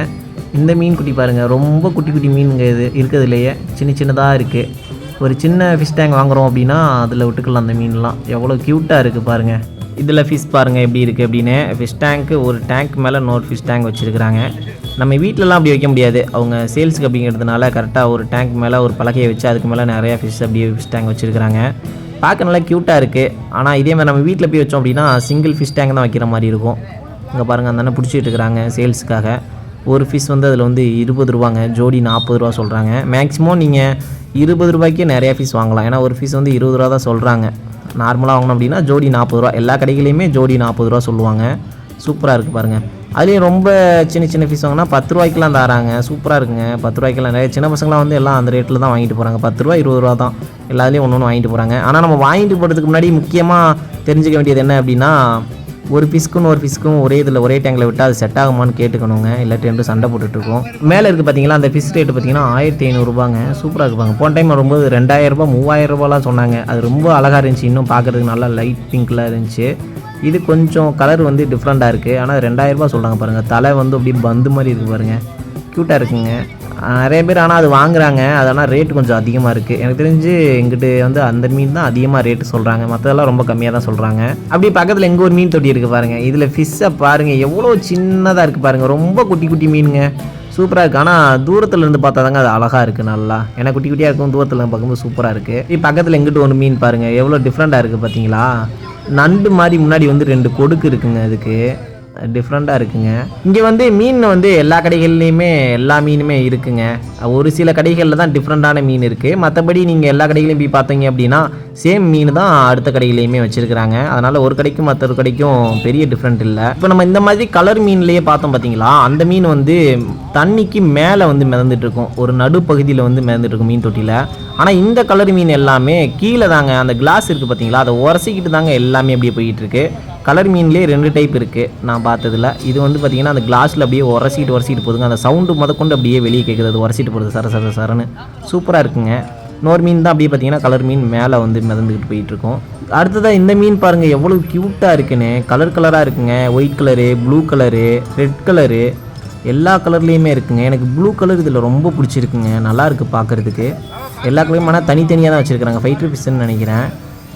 Speaker 1: இந்த மீன் குட்டி பாருங்கள் ரொம்ப குட்டி குட்டி மீனுங்க இது. இருக்கிறதுலையே சின்ன சின்னதாக இருக்குது ஒரு சின்ன ஃபிஷ் டேங்க் வாங்குகிறோம் அப்படின்னா அதில் விட்டுக்கலாம் அந்த மீன்லாம். எவ்வளோ க்யூட்டாக இருக்குது பாருங்கள் இதில் ஃபிஷ் பாருங்கள் எப்படி இருக்குது அப்படின்னு. ஃபிஷ் டேங்க்கு ஒரு டேங்க் மேலே இன்னொரு ஃபிஷ் டேங்க் வச்சுருக்குறாங்க. நம்ம வீட்டிலலாம் அப்படி வைக்க முடியாது. அவங்க சேல்ஸுக்கு அப்படிங்கிறதுனால கரெக்டாக ஒரு டேங்க் மேலே ஒரு பலகையை வச்சு அதுக்கு மேலே நிறையா ஃபிஷ் அப்படியே ஃபிஷ் டேங்க் வச்சுருக்காங்க பார்க்க நல்லா க்யூட்டாக இருக்குது ஆனால் இதே மாதிரி நம்ம வீட்டில் போய் வச்சோம் அப்படின்னா சிங்கிள் ஃபிஷ் டேங்க் தான் வைக்கிற மாதிரி இருக்கும். இங்கே பாருங்கள் அந்த அண்ணன் பிடிச்சிட்டு இருக்கிறாங்க சேல்ஸுக்காக. ஒரு ஃபிஷ் வந்து அதில் வந்து இருபது ரூபாங்க. ஜோடி நாற்பது ரூபா சொல்கிறாங்க மேக்ஸிமம் நீங்கள் இருபது ரூபாய்க்கே நிறையா ஃபிஷ் வாங்கலாம். ஏன்னா ஒரு ஃபிஷ் வந்து இருபது ரூபா தான் சொல்கிறாங்க நார்மலாக வாங்கினோம் அப்படின்னா ஜோடி நாற்பது ரூபா. எல்லா கடைகளையுமே ஜோடி நாற்பது ரூபா சொல்லுவாங்க. சூப்பராக இருக்குது பாருங்கள் அதுலேயும் ரொம்ப சின்ன சின்ன ஃபீஸ் வாங்கினா பத்து ரூபாய்க்கெலாம் தராங்க. சூப்பராக இருக்குங்க. பத்து ரூபாய்க்குலாம் நிறைய சின்ன பசங்களாம் வந்து எல்லாம் அந்த ரேட்டில் தான் வாங்கிட்டு போகிறாங்க பத்து ரூபா இருபது ரூபா தான். எல்லாத்துலேயும் ஒன்று ஒன்று வாங்கிட்டு போகிறாங்க ஆனால் நம்ம வாங்கிட்டு போகிறதுக்கு முன்னாடி முக்கியமாக தெரிஞ்சுக்க வேண்டியது என்ன அப்படின்னா ஒரு ஃபிஸ்க்கும் ஒரு ஃபிஸ்க்கும் ஒரே இதில் ஒரே டேங்கில் விட்டால் அது செட் ஆகுமான்னு கேட்டுக்கணுங்க. இல்லாட்டி ரெண்டும் சண்டை போட்டுட்ருக்கோம். மேலே இருக்குது பார்த்தீங்களா அந்த ஃபிஷ் ரேட்டு பார்த்தீங்கன்னா ஆயிரத்தி ஐநூறுரூபாங்க சூப்பராக இருப்பாங்க போன டைம் வரும்போது ரெண்டாயிரம் மூவாயிரரூபாலாம் ரூபாலாம் சொன்னாங்க. அது ரொம்ப அழகாக இருந்துச்சு. இன்னும் பார்க்குறதுக்கு நல்லா லைட் பிங்க்கில் இருந்துச்சு. இது கொஞ்சம் கலர் வந்து டிஃப்ரெண்ட்டாக இருக்குது ஆனால் ரெண்டாயிரம் சொல்கிறாங்க பாருங்கள் தலை வந்து அப்படியே பந்து மாதிரி இருக்குது பாருங்கள் க்யூட்டாக இருக்குங்க. நிறைய பேர் ஆனால் அது வாங்குறாங்க. அதனால் ரேட்டு கொஞ்சம் அதிகமாக இருக்குது எனக்கு தெரிஞ்சு எங்கிட்ட வந்து அந்த மீன் தான் அதிகமாக ரேட்டு சொல்கிறாங்க மற்றதெல்லாம் ரொம்ப கம்மியாக தான் சொல்கிறாங்க அப்படியே பக்கத்தில் எங்கே ஒரு மீன் தொட்டி இருக்குது பாருங்கள் இதில் ஃபிஷ்ஷை பாருங்கள் எவ்வளோ சின்னதாக இருக்குது பாருங்கள் ரொம்ப குட்டி குட்டி மீனுங்க. சூப்பராக இருக்குது ஆனால் தூரத்தில் இருந்து பார்த்தா தாங்க அது அழகாக இருக்குது நல்லா. ஏன்னா குட்டி குட்டியாக இருக்கும். தூரத்தில் பார்க்கும்போது சூப்பராக இருக்குது இப்போ பக்கத்தில் எங்கிட்ட ஒரு மீன் பாருங்கள் எவ்வளோ டிஃப்ரெண்ட்டாக இருக்குது பார்த்தீங்களா? நண்டு மாதிரி முன்னாடி வந்து ரெண்டு கொடுக்கு இருக்குங்க அதுக்கு. டிஃப்ரெண்ட்டாக இருக்குங்க. இங்கே வந்து மீன் வந்து எல்லா கடைகள்லையுமே எல்லா மீனுமே இருக்குங்க. ஒரு சில கடைகளில் தான் டிஃப்ரெண்ட்டான மீன் இருக்குது மற்றபடி நீங்கள் எல்லா கடைகளையும் போய் பார்த்தீங்க அப்படின்னா சேம் மீன் தான் அடுத்த கடையிலையுமே வச்சுருக்கிறாங்க. அதனால் ஒரு கடைக்கும் மற்றொரு கடைக்கும் பெரிய டிஃப்ரெண்ட் இல்லை. இப்போ நம்ம இந்த மாதிரி கலர் மீன்லேயே பார்த்தோம் பார்த்தீங்களா? அந்த மீன் வந்து தண்ணிக்கு மேலே வந்து மிதந்துட்டுருக்கும். ஒரு நடுப்பகுதியில் வந்து மிதந்துட்டுருக்கும் மீன் தொட்டியில். ஆனால் இந்த கலர் மீன் எல்லாமே கீழே தாங்க அந்த கிளாஸ் இருக்குது பார்த்தீங்களா? அதை உரசிக்கிட்டு தாங்க எல்லாமே அப்படியே போயிட்டுருக்கு. கலர் மீன்லேயே ரெண்டு டைப் இருக்குது நான் பார்த்ததுல இது வந்து பார்த்தீங்கன்னா அந்த கிளாஸில் அப்படியே உரசிட்டு உரசிட்டு போதுங்க. அந்த சவுண்டு முதற்கொண்டு அப்படியே வெளியே கேட்குறது உரசிட்டு போகிறது சர சர சரன்னு. சூப்பராக இருக்குங்க. இன்னொரு மீன் தான் அப்படியே பார்த்தீங்கன்னா கலர் மீன் மேலே வந்து மிதந்துக்கிட்டு போயிட்டுருக்கோம். அடுத்ததாக இந்த மீன் பாருங்கள் எவ்வளோ க்யூட்டாக இருக்குன்னு. கலர் கலராக இருக்குங்க. White colour blue colour red colour எல்லா கலர்லேயுமே இருக்குங்க. எனக்கு ப்ளூ கலர் இதில் ரொம்ப பிடிச்சிருக்குங்க. நல்லா இருக்குது பார்க்குறதுக்கு. எல்லா கலரும் ஆனால் தனித்தனியாக தான் வச்சுருக்குறாங்க. ஃபைட் ஃபிஷ்ஷுன்னு நினைக்கிறேன்.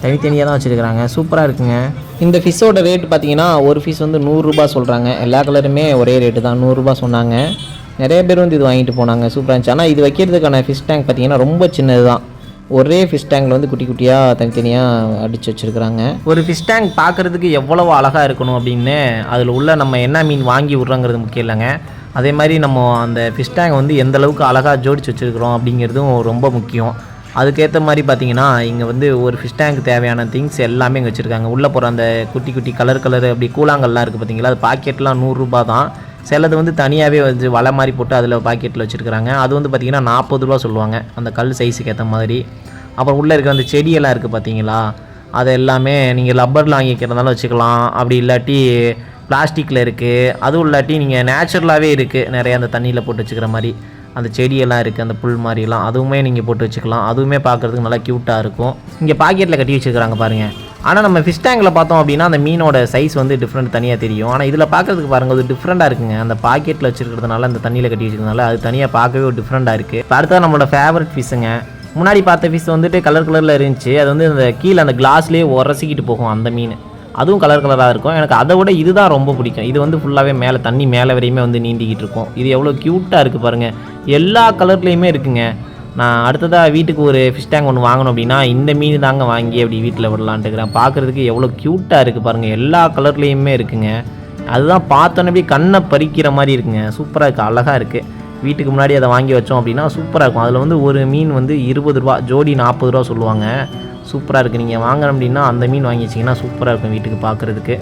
Speaker 1: தனித்தனியாக தான் வச்சுருக்குறாங்க. சூப்பராக இருக்குங்க. இந்த ஃபிஷ்ஷோட ரேட் பார்த்தீங்கன்னா ஒரு ஃபிஷ் வந்து நூறுரூபா சொல்கிறாங்க எல்லா கலருமே ஒரே ரேட்டு தான் நூறுரூபா சொன்னாங்க. நிறைய பேர் வந்து இது வாங்கிட்டு போனாங்க சூப்பராக இருந்துச்சு. ஆனால் இது வைக்கிறதுக்கான ஃபிஷ் டேங்க் பார்த்தீங்கன்னா ரொம்ப சின்னது தான் ஒரே ஃபிஷ் டேங்கில் வந்து குட்டி குட்டியாக தனித்தனியாக அடித்து வச்சுருக்குறாங்க. ஒரு ஃபிஷ் டேங்க் பார்க்குறதுக்கு எவ்வளோ அழகாக இருக்கணும் அப்படின்னு அதில் உள்ள நம்ம என்ன மீன் வாங்கி விட்றோங்கிறது முக்கியம் இல்லைங்க. அதே மாதிரி நம்ம அந்த ஃபிஷ் டேங்க் வந்து எந்தளவுக்கு அழகாக ஜோடிச்சு வச்சுருக்குறோம் அப்படிங்கிறதும் ரொம்ப முக்கியம். அதுக்கேற்ற மாதிரி பார்த்தீங்கன்னா இங்கே வந்து ஒரு ஃபிஷ் டேங்க் தேவையான திங்ஸ் எல்லாமே இங்கே வச்சுருக்காங்க. உள்ளே போகிற அந்த குட்டி குட்டி கலர் கலர் அப்படி கூழாங்கல்லாம் இருக்குது பார்த்தீங்களா அது பாக்கெட்லாம் நூறுரூபா தான். சிலது வந்து தனியாகவே வந்து வலை மாதிரி போட்டு அதில் பாக்கெட்டில் வச்சுருக்காங்க அது வந்து பார்த்திங்கன்னா நாற்பது ரூபா சொல்லுவாங்க. அந்த கல் சைஸுக்கு ஏற்ற மாதிரி. அப்புறம் உள்ளே இருக்க அந்த செடியெல்லாம் இருக்குது பார்த்தீங்களா அது எல்லாமே நீங்கள் லப்பரில் வாங்கிக்கிறதாலும் வச்சுக்கலாம். அப்படி இல்லாட்டி பிளாஸ்டிக்கில் இருக்குது அதுவும் இல்லாட்டி நீங்கள் நேச்சுரலாகவே இருக்குது நிறையா அந்த தண்ணியில் போட்டு வச்சுக்கிற மாதிரி. அந்த செடியெல்லாம் இருக்குது அந்த புல் மாதிரிலாம் அதுவுமே நீங்கள் போட்டு வச்சுக்கலாம். அதுவுமே பார்க்குறதுக்கு நல்லா க்யூட்டாக இருக்கும். இங்கே பாக்கெட்டில் கட்டி வச்சுக்கிறாங்க பாருங்கள் ஆனால் நம்ம ஃபிஷ் டேங்கில் பார்த்தோம் அப்படின்னா அந்த மீனோட சைஸ் வந்து டிஃப்ரெண்ட் தனியாக தெரியும். ஆனால் இதில் பார்க்கறதுக்கு பாருங்கள் அது டிஃப்ரெண்ட்டாக இருக்குங்க. அந்த பாக்கெட்டில் வச்சுருக்கிறதுனால அந்த தண்ணியில் கட்டி வச்சுருக்கனால அது தனியாக பார்க்கவே ஒரு டிஃப்ரெண்ட்டாக இருக்குது இப்போ அடுத்தது நம்மளோட ஃபேவரட் ஃபிஷ்ஷுங்க முன்னாடி பார்த்த ஃபிஷ் வந்துட்டு கலர் கலரில் இருந்துச்சு. அது வந்து அந்த கீழே அந்த கிளாஸ்லேயே உரசிக்கிட்டு போகும் அந்த மீன். அதுவும் கலர் கலராக இருக்கும். எனக்கு அதை விட இதுதான் ரொம்ப பிடிக்கும். இது வந்து ஃபுல்லாகவே மேலே தண்ணி மேலே வரையுமே வந்து நீண்டிக்கிட்டு இருக்கும். இது எவ்வளோ க்யூட்டாக இருக்குது பாருங்கள் எல்லா கலர்லேயுமே இருக்குங்க. நான் அடுத்ததாக வீட்டுக்கு ஒரு ஃபிஷ் டேங்க் ஒன்று வாங்கணும் அப்படின்னா இந்த மீன் தாங்க வாங்கி அப்படி வீட்டில் விடலான்ட்டுக்கிறேன் பார்க்குறதுக்கு எவ்வளோ க்யூட்டாக இருக்குது பாருங்கள் எல்லா கலர்லேயுமே இருக்குங்க. அதுதான் பார்த்தோன்னே அப்படியே கண்ணை பறிக்கிற மாதிரி இருக்குங்க. சூப்பராக இருக்குது அழகாக இருக்குது வீட்டுக்கு முன்னாடி அதை வாங்கி வச்சோம் அப்படின்னா சூப்பராக இருக்கும். அதில் வந்து ஒரு மீன் வந்து இருபது ரூபா ஜோடி நாற்பது ரூபா சொல்லுவாங்க. சூப்பராக இருக்குது நீங்கள் வாங்கணும் அப்படின்னா அந்த மீன் வாங்கி வச்சிங்கன்னா சூப்பராக இருக்கும் வீட்டுக்கு பார்க்குறதுக்கு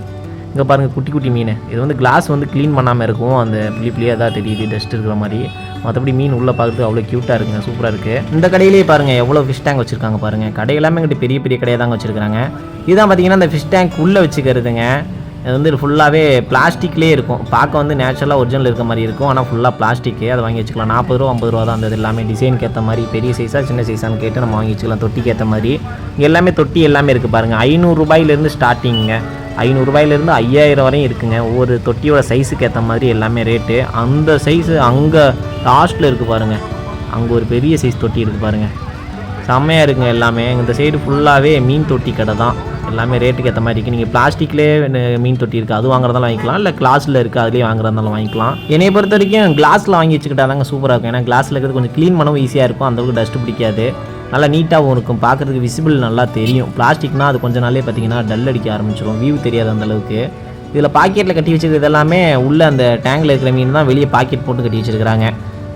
Speaker 1: இங்கே பாருங்கள் குட்டி குட்டி மீன். இது வந்து கிளாஸ் வந்து க்ளீன் பண்ணாமல் இருக்கும். அந்த புளி புளியாக தான் தெரியுது டஸ்ட் இருக்கிற மாதிரி. மற்றபடி மீன் உள்ளே பார்க்குறது அவ்வளோ க்யூட்டாக இருக்குங்க சூப்பராக இருக்குது இந்த கடையிலேயே பாருங்கள் எவ்வளோ ஃபிஷ் டேங்க் வச்சுருக்காங்க பாருங்கள் கடை எல்லாமே எங்கிட்ட பெரிய பெரிய கடையாக தாங்க வச்சுருக்காங்க இதுதான் பார்த்தீங்கன்னா அந்த ஃபிஷ் டேங்க் உள்ளே வச்சுக்கிறதுங்க. இது வந்து ஃபுல்லாகவே பிளாஸ்டிக்லேயே இருக்கும். பார்க்க வந்து நேச்சுரலாக ஒரிஜினல் இருக்க மாதிரி இருக்கும். ஆனால் ஃபுல்லாக பிளாஸ்டிக்கே அதை வாங்கி வச்சுக்கலாம். நாற்பது ரூபா ஐம்பது ரூபா தான் அந்த எல்லாமே. டிசைனுக்கு ஏற்ற மாதிரி பெரிய சைஸாக சின்ன சைஸான்னு கேட்டு நம்ம வாங்கி வச்சுக்கலாம். தொட்டிக்கு ஏற்ற மாதிரி. இங்கே எல்லாமே தொட்டி எல்லாமே இருக்குது பாருங்கள் ஐநூறுரூபாயிலேருந்து ஸ்டார்டிங்க ஐநூறுரூபாயிலேருந்து ஐயாயிரம் வரையும் இருக்குங்க. ஒவ்வொரு தொட்டியோட சைஸுக்கு ஏற்ற மாதிரி எல்லாமே ரேட்டு அந்த சைஸு அங்கே லாஸ்ட்டில் இருக்குது பாருங்கள் அங்கே ஒரு பெரிய சைஸ் தொட்டி இருக்குது பாருங்கள் செம்மையாக இருக்குங்க எல்லாமே. இந்த சைடு ஃபுல்லாகவே மீன் தொட்டி கடை தான் எல்லாமே ரேட்டுக்கு ஏற்ற மாதிரி இருக்குது நீங்கள் பிளாஸ்டிக்லேயே மீன் தொட்டி இருக்குது அது வாங்குறதாலும் வாங்கிக்கலாம். இல்லை கிளாஸில் இருக்குது அதுலேயே வாங்குறதாலும் வாங்கிக்கலாம். என்னைய பொறுத்த வரைக்கும் கிளாஸில் வாங்கி வச்சுக்கிட்டா தாங்க சூப்பராக இருக்கும். ஏன்னா கிளாஸில் இருக்கிறது கொஞ்சம் க்ளீன் பண்ணவும் ஈஸியாக இருக்கும். அந்தளவுக்கு டஸ்ட் பிடிக்காது. நல்லா நீட்டாகவும் இருக்கும். பார்க்குறதுக்கு விசிபிள் நல்லா தெரியும். பிளாஸ்டிக்னால் அது கொஞ்ச நாளே பார்த்தீங்கன்னா டல் அடிக்க ஆரம்பிச்சிடும் வியூ தெரியாது அந்த அளவுக்கு. இதில் பாக்கெட்டில் கட்டி வச்சிருக்கிறது எல்லாமே உள்ளே அந்த டேங்கில் இருக்கிற மீன் தான் வெளியே பாக்கெட் போட்டு கட்டி வச்சிருக்காங்க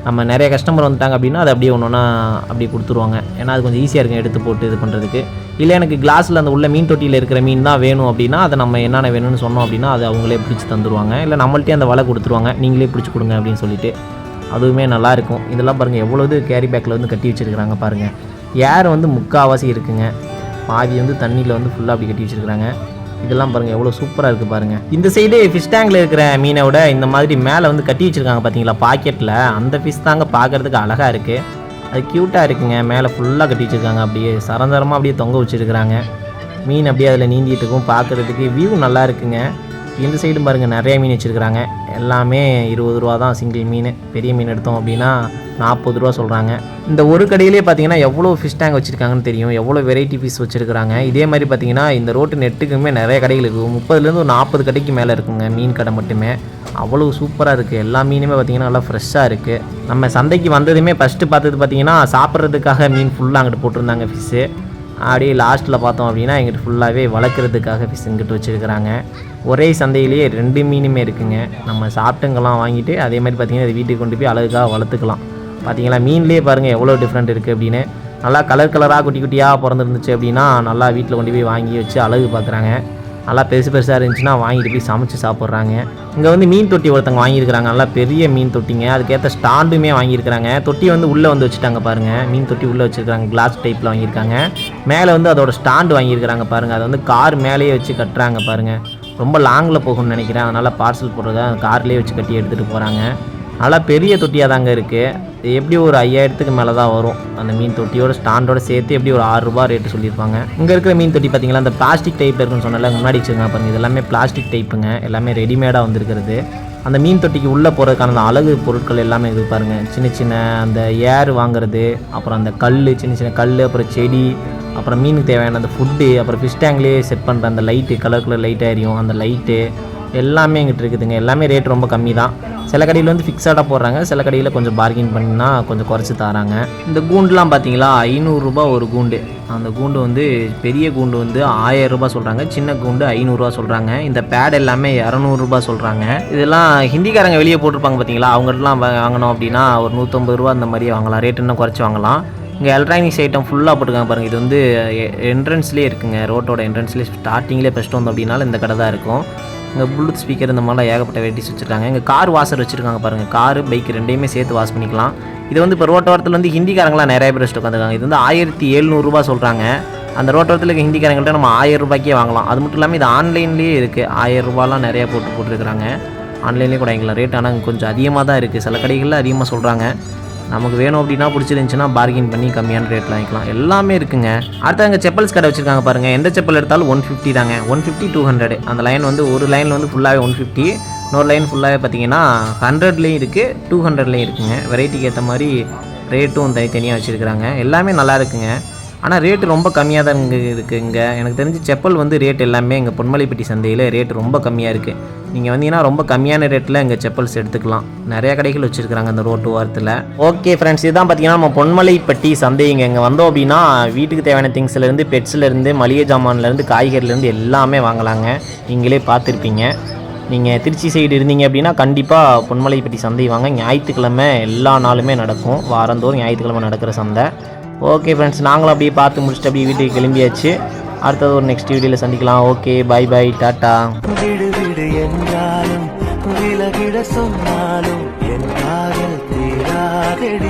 Speaker 1: நம்ம நிறைய கஸ்டமர் வந்துட்டாங்க அப்படின்னா அதை அப்படியே ஒன்றுனா ஒன்றா அப்படியே கொடுத்துருவாங்க. ஏன்னா அது கொஞ்சம் ஈஸியாக இருக்கும் எடுத்து போட்டு இது பண்ணுறதுக்கு இல்லை எனக்கு கிளாஸில் அந்த உள்ள மீன் தொட்டியில் இருக்கிற மீன் தான் வேணும் அப்படின்னா அதை நம்ம என்னென்ன வேணும்னு சொன்னோம் அப்படின்னா அதை அவங்களே பிடிச்சி தந்துருவாங்க. இல்லை நம்மள்ட்டே அந்த வலை கொடுத்துருவாங்க. நீங்களே பிடிச்சி கொடுங்க அப்படின்னு சொல்லிட்டு. அதுவுமே நல்லாயிருக்கும் இதெல்லாம் பாருங்கள் எவ்வளவு கேரி பேக்கில் வந்து கட்டி வச்சுருக்குறாங்க பாருங்கள் ஏர் வந்து முக்கால்வாசி இருக்குங்க. பாதி வந்து தண்ணியில் வந்து ஃபுல்லாக அப்படி கட்டி வச்சுருக்குறாங்க. இதெல்லாம் பாருங்கள் எவ்வளோ சூப்பராக இருக்குது பாருங்கள் இந்த சைடு ஃபிஷ் டேங்கில் இருக்கிற மீனை விட இந்த மாதிரி மேலே வந்து கட்டி வச்சிருக்காங்க பார்த்தீங்களா பாக்கெட்டில் அந்த ஃபிஷ் தாங்க பார்க்குறதுக்கு அழகாக இருக்குது அது க்யூட்டாக இருக்குங்க. மேலே ஃபுல்லாக கட்டி வச்சிருக்காங்க. அப்படியே சரந்தரமாக அப்படியே தொங்க வச்சிருக்கிறாங்க. மீன் அப்படியே அதில் நீந்திட்டு இருக்கும். பார்க்குறதுக்கு வியூ நல்லா இருக்குங்க. இந்த சைடும் பாருங்கள் நிறைய மீன் வச்சுருக்குறாங்க. எல்லாமே இருபது ரூபா தான் சிங்கிள் மீன். பெரிய மீன் எடுத்தோம் அப்படின்னா நாற்பது ரூபா சொல்கிறாங்க இந்த ஒரு கடையிலே பார்த்தீங்கன்னா எவ்வளோ ஃபிஷ் டேங்க் வச்சுருக்காங்கன்னு தெரியும். எவ்வளோ வெரைட்டி ஃபிஷ் வச்சுருக்காங்க இதே மாதிரி பார்த்தீங்கன்னா இந்த ரோட்டு நெட்டுக்குமே நிறைய கடைகள் இருக்குது முப்பதுலேருந்து ஒரு நாற்பது கடைக்கு மேலே இருக்குங்க மீன் கடை மட்டுமே. அவ்வளோ சூப்பராக இருக்குது எல்லா மீனுமே பார்த்தீங்கன்னா நல்லா ஃப்ரெஷ்ஷாக இருக்குது நம்ம சந்தைக்கு வந்ததுமே ஃபஸ்ட்டு பார்த்தது பார்த்தீங்கன்னா சாப்பிட்றதுக்காக மீன் ஃபுல்லாக அங்கிட்டு போட்டிருந்தாங்க ஃபிஷ்ஷு அப்படியே லாஸ்ட்டில் பார்த்தோம் அப்படின்னா எங்கிட்ட ஃபுல்லாகவே வளர்க்குறதுக்காக ஃபிஷ் இங்கிட்டு வச்சுருக்குறாங்க. ஒரே சந்தையிலேயே ரெண்டு மீனுமே இருக்குங்க. நம்ம சாப்பிட்டுங்கெல்லாம் வாங்கிட்டு அதே மாதிரி பார்த்திங்கன்னா இது வீட்டுக்கு கொண்டு போய் அழகுக்காக வளர்த்துக்கலாம். பார்த்தீங்களா? மீன்லேயே பாருங்கள் எவ்வளோ டிஃப்ரெண்ட் இருக்குது அப்படின்னு. நல்லா கலர் கலராக குட்டி குட்டியாக பிறந்துருந்துச்சு அப்படின்னா நல்லா வீட்டில் கொண்டு போய் வாங்கி வச்சு அழகு பார்க்குறாங்க. நல்லா பெருசு பெருசாக இருந்துச்சுன்னா வாங்கிட்டு போய் சமைச்சு சாப்பிட்றாங்க. இங்கே வந்து மீன் தொட்டி ஒருத்தவங்க வாங்கியிருக்கிறாங்க. நல்லா பெரிய மீன் தொட்டிங்க. அதுக்கேற்ற ஸ்டாண்டுமே வாங்கியிருக்கிறாங்க. தொட்டி வந்து உள்ளே வந்து வச்சுட்டாங்க பாருங்கள் மீன் தொட்டி உள்ளே வச்சுருக்காங்க கிளாஸ் டைப்பில் வாங்கியிருக்காங்க. மேலே வந்து அதோட ஸ்டாண்டு வாங்கியிருக்கிறாங்க பாருங்கள் அதை வந்து கார் மேலேயே வச்சு கட்டுறாங்க பாருங்கள் ரொம்ப லாங்கில் போகும்னு நினைக்கிறேன். அதனால் பார்சல் போடுறத கார்லேயே வச்சு கட்டி எடுத்துகிட்டு போகிறாங்க நல்லா பெரிய தொட்டியாக தாங்க இருக்குது எப்படி ஒரு ஐயாயிரத்துக்கு மேலே தான் வரும்? அந்த மீன் தொட்டியோட ஸ்டாண்டோட சேர்த்து எப்படி ஒரு ஆறு ரேட்டு சொல்லியிருப்பாங்க? இங்கே இருக்கிற மீன் தொட்டி பார்த்தீங்களா அந்த பிளாஸ்டிக் டைப் இருக்குன்னு சொன்னால முன்னாடி வச்சுருக்காங்க பாருங்க. இது எல்லாமே பிளாஸ்டிக் டைப்புங்க எல்லாமே ரெடிமேடாக வந்திருக்கிறது. அந்த மீன் தொட்டிக்கு உள்ளே போகிறதுக்கான அந்த அழகு பொருட்கள் எல்லாமே இது பாருங்கள் சின்ன சின்ன அந்த ஏர் வாங்குறது அப்புறம் அந்த கல் சின்ன சின்ன கல் அப்புறம் செடி அப்புறம் மீனுக்கு தேவையான அந்த ஃபுட்டு அப்புறம் ஃபிஷ் டேங்க்லேயே செட் பண்ணுற அந்த லைட்டு கலர் கலர் லைட் எரியும். அந்த லைட்டு எல்லாமே எங்கிட்ட இருக்குதுங்க. எல்லாமே ரேட் ரொம்ப கம்மி தான் சில கடையில் வந்து ஃபிக்ஸடாக போடுறாங்க. சில கடையில் கொஞ்சம் பார்கின் பண்ணினா கொஞ்சம் குறைச்சி தராங்க. இந்த கூண்டுலாம் பார்த்தீங்களா ஐநூறுரூபா ஒரு கூண்டு. அந்த கூண்டு வந்து பெரிய கூண்டு வந்து ஆயிரரூபா சொல்கிறாங்க சின்ன கூண்டு ஐநூறுரூவா சொல்கிறாங்க இந்த பேட் எல்லாமே இரநூறுபா சொல்கிறாங்க இதெல்லாம் ஹிந்திக்காரங்க வெளியே போட்டிருப்பாங்க பார்த்தீங்களா அவங்கள்ட்டலாம் வாங்கினோம் அப்படின்னா ஒரு நூற்றம்பது ரூபா அந்த மாதிரி வாங்கலாம். ரேட் இன்னும் குறைச்சி வாங்கலாம். இங்கே எலக்ட்ரானிக்ஸ் ஐட்டம் ஃபுல்லாக போட்டுருக்காங்க பாருங்கள் இது வந்து என்ட்ரன்ஸ்லேயே இருக்குங்க. ரோட்டோட என்ட்ரன்ஸ்லேயே ஸ்டார்டிங்லேயே ஃபஸ்ட்டு வந்தோம் அப்படின்னாலும் இந்த கடை தான் இருக்கும். இங்கே ப்ளூடூத் ஸ்பீக்கர் இந்த மாதிரிலாம் ஏகப்பட்ட வெரைட்டிஸ் வச்சுருக்காங்க. இங்கே கார் வாஷர் வச்சுருக்காங்க பாருங்கள் கார் பைக் ரெண்டையுமே சேர்த்து வாஷ் பண்ணிக்கலாம். இது வந்து இப்போ ரோட்டோரத்தில் வந்து ஹிந்திக்காரங்களாம் நிறைய பேர் வச்சுட்டு உட்காந்துருக்காங்க. இது வந்து ஆயிரத்தி எழுநூறுபா சொல்கிறாங்க அந்த ரோட்டோரத்தில் இருக்க ஹிந்திக்காரங்கள்ட்ட நம்ம ஆயிரம் ரூபாய்க்கே வாங்கலாம். அது மட்டும் இல்லாமல் இது ஆன்லைன்லேயே இருக்குது ஆயிரம் ரூபாலாம் நிறைய போட்டு போட்டுருக்குறாங்க. ஆன்லைன்லேயே கூட வாங்கிக்கலாம். ரேட் ஆனால் கொஞ்சம் அதிகமாக தான் இருக்குது சில கடைகளில் அதிகமாக சொல்கிறாங்க நமக்கு வேணும் அப்படின்னா பிடிச்சிருந்துச்சுன்னா பார்கின் பண்ணி கம்மியான ரேட்டில் வாங்கிக்கலாம். எல்லாமே இருக்குங்க. அடுத்து அங்கே செப்பல்ஸ் கடை வச்சுருக்காங்க பாருங்கள் எந்த செப்பல் எடுத்தாலும் ஒன் ஃபிஃப்டி தாங்க. ஒன் ஃபிஃப்டி டூ ஹண்ட்ரட் அந்த லைன் வந்து ஒரு லைனில் வந்து ஃபுல்லாகவே ஒன் ஃபிஃப்டி இன்னொரு லைன் ஃபுல்லாகவே பார்த்தீங்கன்னா ஹண்ட்ரட்லேயும் இருக்குது டூ ஹண்ட்ரட்லேயும் இருக்குங்க. வெரைட்டிக்கு ஏற்ற மாதிரி ரேட்டும் தனித்தனியாக வச்சுருக்குறாங்க. எல்லாமே நல்லா இருக்குங்க. ஆனால் ரேட்டு ரொம்ப கம்மியாக தான் இங்கே இருக்குது இங்கே. எனக்கு தெரிஞ்சு செப்பல் வந்து ரேட் எல்லாமே இங்கே பொன்மலைப்பட்டி சந்தையில் ரேட் ரொம்ப கம்மியாக இருக்குது நீங்கள் வந்தீங்கன்னா ரொம்ப கம்மியான ரேட்டில் இங்கே செப்பல்ஸ் எடுத்துக்கலாம். நிறையா கடைகள் வச்சுருக்காங்க அந்த ரோட்டு ஓரத்தில். ஓகே ஃப்ரெண்ட்ஸ் இதுதான் பார்த்தீங்கன்னா நம்ம பொன்மலைப்பட்டி சந்தை. இங்கே இங்கே வந்தோம் அப்படின்னா வீட்டுக்கு தேவையான திங்ஸ்லேருந்து பெட்ஸ்லேருந்து மளிகை ஜாமான்லேருந்து காய்கறிலேருந்து எல்லாமே வாங்கலாங்க. நீங்களே பார்த்துருப்பீங்க. நீங்கள் திருச்சி சைடு இருந்தீங்க அப்படின்னா கண்டிப்பாக பொன்மலைப்பட்டி சந்தை வாங்க. ஞாயிற்றுக்கிழமை எல்லா நாளுமே நடக்கும். வாரந்தோறும் ஞாயிற்றுக்கிழமை நடக்கிற சந்தை. ஓகே ஃப்ரெண்ட்ஸ் நாங்களும் அப்படியே பார்த்து முடிச்சுட்டு அப்படியே வீட்டுக்கு கிளம்பியாச்சு. அடுத்தது ஒரு நெக்ஸ்ட் வீடியோவில் சந்திக்கலாம். ஓகே பை பை டாட்டா.
Speaker 2: விடு விடு என்றாலும் விலகிட சொன்னாலும் என் காதல் தீராதடி.